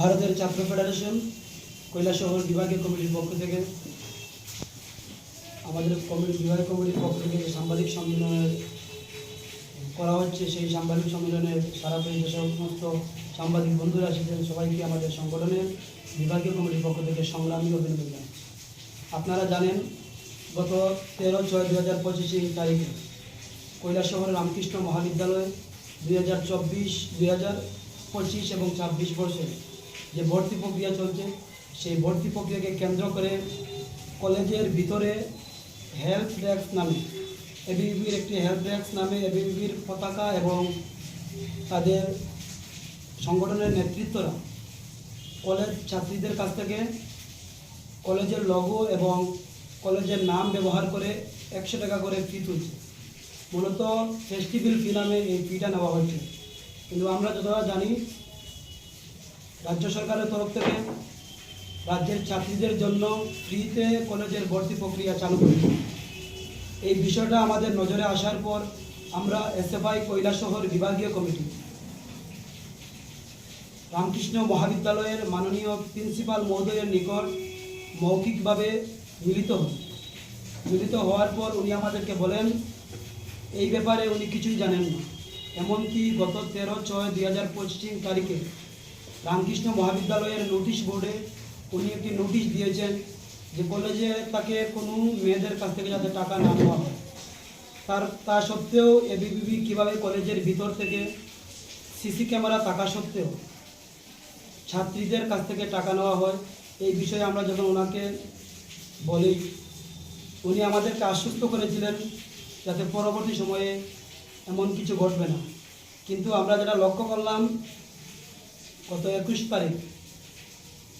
ভারতের ছাত্র ফেডারেশন, কৈলাসহর বিভাগীয় কমিটির পক্ষ থেকে, আমাদের কমিটি বিভাগীয় কমিটির পক্ষ থেকে সাংবাদিক সম্মেলনের করা হচ্ছে, সেই সাংবাদিক সম্মেলনে সারা যে সমস্ত সাংবাদিক বন্ধুরা এসেছেন সবাইকে আমাদের সংগঠনের বিভাগীয় কমিটির পক্ষ থেকে সংগ্রামী অভিনন্দন। আপনারা জানেন, গত তেরো ছয় দু হাজার পঁচিশে তারিখে কৈলাসহর রামকৃষ্ণ মহাবিদ্যালয়ে দুই হাজার চব্বিশ দুই হাজার পঁচিশ এবং ছাব্বিশ বর্ষে যে ভর্তি প্রক্রিয়া চলছে, সেই ভর্তি প্রক্রিয়াকে কেন্দ্র করে কলেজের ভিতরে হেলথ ডেস্ক নামে এবিবির একটি হেলথ ডেস্ক নামে এবিবির পতাকা এবং তাদের সংগঠনের নেতৃত্বরা কলেজ ছাত্রীদের কাছ থেকে কলেজের লগো এবং কলেজের নাম ব্যবহার করে একশো টাকা করে ফি তুলছে। মূলত ফেস্টিভ্যাল ফি নামে এই ফিটা নেওয়া হচ্ছে কিন্তু আমরা যতটা জানি রাজ্য সরকারের তরফ থেকে রাজ্যের ছাত্রীদের জন্য ফ্রিতে কলেজের ভর্তি প্রক্রিয়া চালু করেছে এই বিষয়টা আমাদের নজরে আসার পর আমরা এসএফআই কৈলাসহর বিভাগীয় কমিটি, রামকৃষ্ণ মহাবিদ্যালয়ের মাননীয় প্রিন্সিপাল মহোদয়ের নিকট মৌখিকভাবে মিলিত হন মিলিত হওয়ার পর উনি আমাদেরকে বলেন, এই ব্যাপারে উনি কিছুই জানেন না। এমনকি গত তেরো ছয় দুই হাজার পঁচিশ তারিখে রামকৃষ্ণ মহাবিদ্যালয়ের নোটিশ বোর্ডে উনি একটি নোটিশ দিয়েছেন যে কলেজে তাকে কোনো মেয়েদের কাছ থেকে যাতে টাকা না নেওয়া হয়। তার, তা সত্ত্বেও এবিবিবি কীভাবে কলেজের ভিতর থেকে সিসি ক্যামেরা থাকা সত্ত্বেও ছাত্রীদের কাছ থেকে টাকা নেওয়া হয়, এই বিষয়ে আমরা যখন ওনাকে বলি, উনি আমাদেরকে আশ্বস্ত করেছিলেন যাতে পরবর্তী সময়ে এমন কিছু ঘটবে না। কিন্তু আমরা যেটা লক্ষ্য করলাম গত একুশ তারিখ,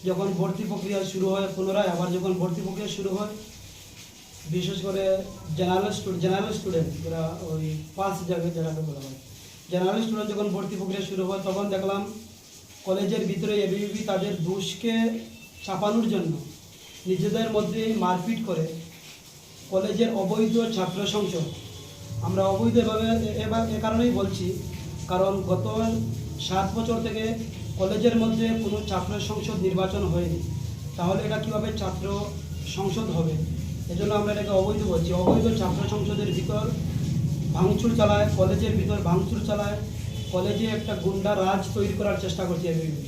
যখন ভর্তি প্রক্রিয়া শুরু হয় পুনরায়, আবার যখন ভর্তি প্রক্রিয়া শুরু হয়, বিশেষ করে জেনারেল স্টুডেন্ট জেনারেল স্টুডেন্ট যারা ওই পাস জায়গায় যেটাকে বলা হয় জেনারেল স্টুডেন্ট যখন ভর্তি প্রক্রিয়া শুরু হয়, তখন দেখলাম কলেজের ভিতরে এবিবি তাদের দোষকে চাপানোর জন্য নিজেদের মধ্যে মারপিট করে কলেজের অবৈধ ছাত্র সংসদ। আমরা অবৈধভাবে এবার এ কারণেই বলছি, কারণ গত সাত বছর থেকে কলেজের মধ্যে কোনো ছাত্র সংসদ নির্বাচন হয়নি, তাহলে এটা কীভাবে ছাত্র সংসদ হবে? এজন্য আমরা এটাকে অবৈধ বলছি। অবৈধ ছাত্র সংসদের ভিতর ভাঙচুর চালায়, কলেজের ভিতর ভাঙচুর চালায়। কলেজে একটা গুন্ডা রাজ তৈরি করার চেষ্টা করছে এবিবি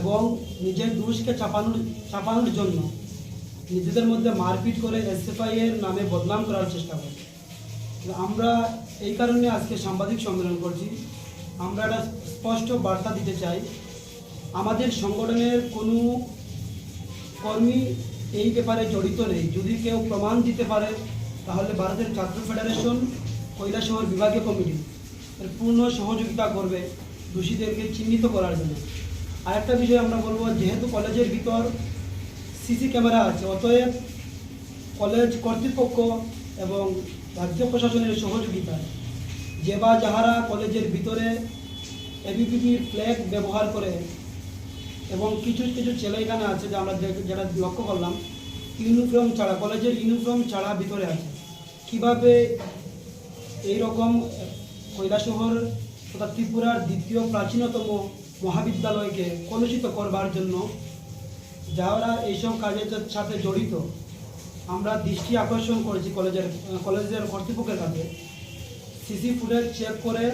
এবং নিজের দোষকে চাপানোর চাপানোর জন্য নিজেদের মধ্যে মারপিট করে এসএফআই এর নামে বদনাম করার চেষ্টা করে তো আমরা এই কারণে আজকে সাংবাদিক সম্মেলন করছি। আমরা একটা স্পষ্ট বার্তা দিতে চাই। আমাদের সংগঠনের কোনো কর্মী এই ব্যাপারে জড়িত নেই। যদি কেউ প্রমাণ দিতে পারে, তাহলে ভারতের ছাত্র ফেডারেশন কৈলাসহর বিভাগীয় কমিটি এর পূর্ণ সহযোগিতা করবে দোষীদেরকে চিহ্নিত করার জন্য। আরেকটা বিষয় আমরা বলব, যেহেতু কলেজের ভিতর সিসি ক্যামেরা আছে, অতএব কলেজ কর্তৃপক্ষ এবং রাজ্য প্রশাসনের সহযোগিতায় যে বা যাহারা কলেজের ভিতরে এবিপিপির ফ্ল্যাগ ব্যবহার করে এবং কিছু কিছু ছেলে এখানে আছে যে আমরা যেটা লক্ষ্য করলাম, ইউনিফর্ম ছাড়া, কলেজের ইউনিফর্ম ছাড়া ভিতরে আছে। কীভাবে এই রকম কৈলাসহর তথা ত্রিপুরার দ্বিতীয় প্রাচীনতম মহাবিদ্যালয়কে কলুষিত করবার জন্য যারা এইসব কাজের সাথে জড়িত, আমরা দৃষ্টি আকর্ষণ করেছি কলেজের কলেজের কর্তৃপক্ষের কাছে। সিসি ফুটেজ চেক করে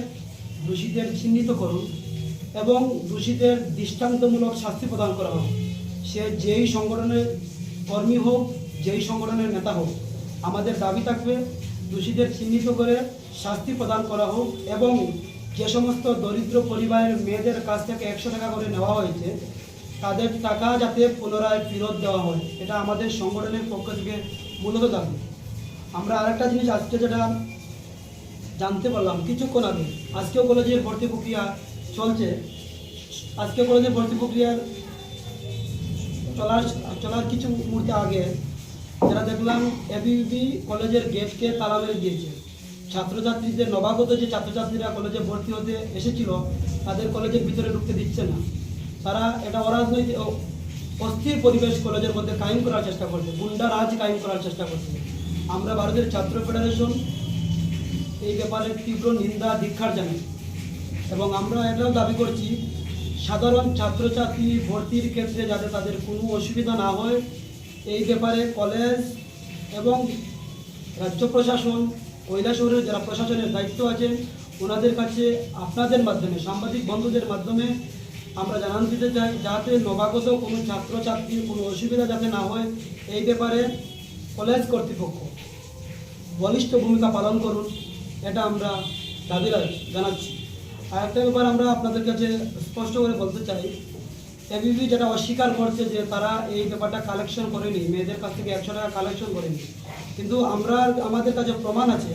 দোষীদের চিহ্নিত করুন এবং দোষীদের দৃষ্টান্তমূলক শাস্তি প্রদান করা হোক। সে যেই সংগঠনের কর্মী হোক, যেই সংগঠনের নেতা হোক, আমাদের দাবি থাকবে দোষীদের চিহ্নিত করে শাস্তি প্রদান করা হোক এবং যে সমস্ত দরিদ্র পরিবারের মেয়েদের কাছ থেকে একশো টাকা করে নেওয়া হয়েছে, তাদের টাকা যাতে পুনরায় ফেরত দেওয়া হয়, এটা আমাদের সংগঠনের পক্ষ থেকে মূলত দাবি। আমরা আরেকটা জিনিস আজকে যেটা জানতে পারলাম কিছুক্ষণ আগে। আজকেও কলেজের ভর্তি প্রক্রিয়া চলছে। আজকে কলেজের ভর্তি প্রক্রিয়ার চলার চলার কিছু মুহূর্তে আগে যারা দেখলাম এবিবি কলেজের গেটকে তালা মেরে দিয়েছে। ছাত্রছাত্রীদের, নবাগত যে ছাত্রছাত্রীরা কলেজে ভর্তি হতে এসেছিল, তাদের কলেজের ভিতরে ঢুকতে দিচ্ছে না। তারা এটা অরাজনৈতিক অস্থির পরিবেশ কলেজের মধ্যে কায়েম করার চেষ্টা করছে, গুন্ডা রাজ কায়েম করার চেষ্টা করছে। আমরা ভারতের ছাত্র ফেডারেশন এই ব্যাপারে তীব্র নিন্দা ধিক্ষার জানাই। এবং আমরা এটাও দাবি করছি, সাধারণ ছাত্রছাত্রী ভর্তির ক্ষেত্রে যাতে তাদের কোনো অসুবিধা না হয়। এই ব্যাপারে কলেজ এবং রাজ্য প্রশাসন কৈলাসহরের যারা প্রশাসনের দায়িত্ব আছেন, ওনাদের কাছে আপনাদের মাধ্যমে, সাংবাদিক বন্ধুদের মাধ্যমে আমরা জানান দিতে চাই, যাতে নবাগত কোনো ছাত্রছাত্রীর কোনো অসুবিধা যাতে না হয়। এই ব্যাপারে কলেজ কর্তৃপক্ষ বলিষ্ঠ ভূমিকা পালন করুন। এটা আমরা দাবি জানাচ্ছি। আর একটা ব্যাপার আমরা আপনাদের কাছে স্পষ্ট করে বলতে চাই এবিবি যেটা অস্বীকার করছে যে তারা এই ব্যাপারটা কালেকশন করেনি, মেয়েদের কাছ থেকে একশো টাকা কালেকশন করেনি। কিন্তু আমরা, আমাদের কাছে প্রমাণ আছে,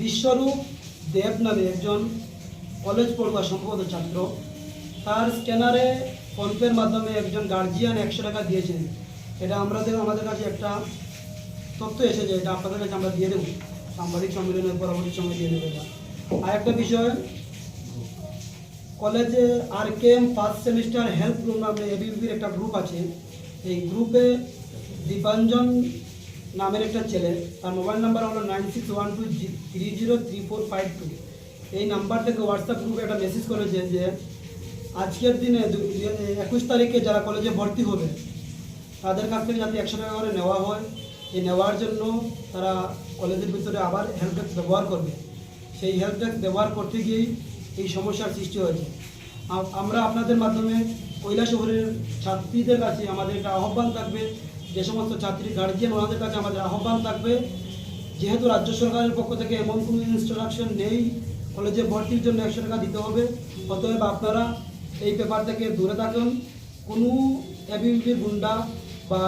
বিশ্বরূপ দেব নামে একজন কলেজ পড়ুয়া সম্ভবত ছাত্র, তার স্ক্যানারে ফোনপের মাধ্যমে একজন গার্জিয়ান একশো টাকা দিয়েছেন এটা আমাদের আমাদের কাছে একটা তথ্য এসেছে, এটা আপনাদের কাছে আমরা দিয়ে দেবো। সাংবাদিক সম্মেলনের পরবর্তী সময় দিয়ে এটা আর একটা বিষয়, কলেজে R K M first semester help group নামে এবিবির একটা গ্রুপ আছে। এই গ্রুপে দীপাঞ্জন নামের একটা ছেলে, তার মোবাইল নাম্বার হলো nine six one two three zero three four five two এই নাম্বার থেকে হোয়াটসঅ্যাপ গ্রুপে একটা মেসেজ করেছে যে, আজকের দিনে একুশ তারিখে যারা কলেজে ভর্তি হবে, তাদের কাছ থেকে যাতে একশো টাকা করে নেওয়া হয়। এই নেওয়ার জন্য তারা কলেজের ভিতরে আবার হেল্প ডেস্ক ব্যবহার করবে। সেই হেল্প ডেস্ক ব্যবহার করতে গিয়েই এই সমস্যার সৃষ্টি হয়েছে। আমরা আপনাদের মাধ্যমে কৈলাসহরের ছাত্রীদের কাছে আমাদের একটা আহ্বান থাকবে, যে সমস্ত ছাত্রী গার্জিয়ান ওনাদের কাছে আমাদের আহ্বান থাকবে। যেহেতু রাজ্য সরকারের পক্ষ থেকে এমন কোনো ইনস্ট্রাকশন নেই, কলেজে ভর্তির জন্য একশো টাকা দিতে হবে। অতএব আপনারা এই পেপার থেকে দূরে থাকুন। কোনো এবিপি গুন্ডা বা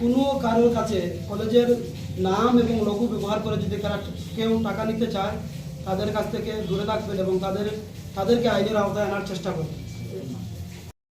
কোনো কারোর কাছে কলেজের নাম এবং লঘু ব্যবহার করে যদি তারা কেউ টাকা নিতে চায়, তাদের কাছ থেকে দূরে থাকবেন এবং তাদের, তাদেরকে আইনের আওতায় আনার চেষ্টা করবেন।